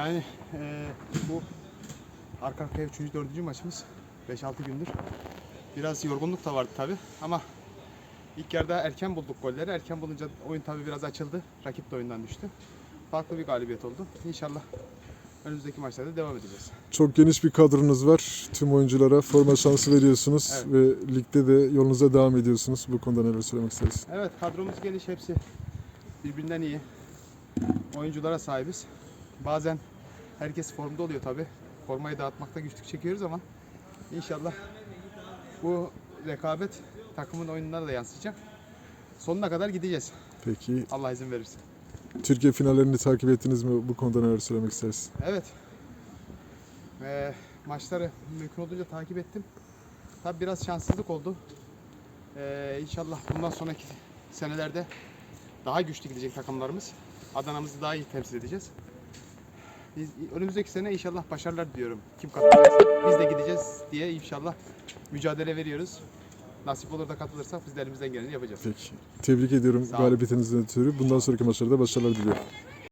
Yani eee, bu arka arkaya 3. 4. maçımız 5-6 gündür. Biraz yorgunluk da vardı tabi ama ilk yarıda erken bulduk golleri. Erken bulunca oyun tabi biraz açıldı. Rakip de oyundan düştü. Farklı bir galibiyet oldu. İnşallah önümüzdeki maçlarda devam edeceğiz. Çok geniş bir kadronuz var. Tüm oyunculara forma şansı veriyorsunuz Evet. ve ligde de yolunuza devam ediyorsunuz. Bu konuda neler söylemek istersiniz? Evet kadromuz geniş hepsi birbirinden iyi. Oyunculara sahibiz. Bazen herkes formda oluyor tabi. Formayı dağıtmakta güçlük çekiyoruz ama inşallah bu rekabet takımın oyununa da yansıyacak. Sonuna kadar gideceğiz. Peki Allah izin verirse. Türkiye finallerini takip ettiniz mi? Bu konuda neler söylemek istersiniz? Evet. Ee, maçları mümkün olduğunca takip ettim. Tabi biraz şanssızlık oldu. Ee, inşallah bundan sonraki senelerde daha güçlü gidecek takımlarımız. Adana'mızı daha iyi temsil edeceğiz. Biz önümüzdeki sene inşallah başarılar diliyorum. Kim katılırsa biz de gideceğiz diye inşallah mücadele veriyoruz. Nasip olur da katılırsak biz de elimizden geleni yapacağız. Peki. Tebrik ediyorum Sağ galibiyetinizden ötürü. Bundan sonraki maçlarda başarılar diliyorum.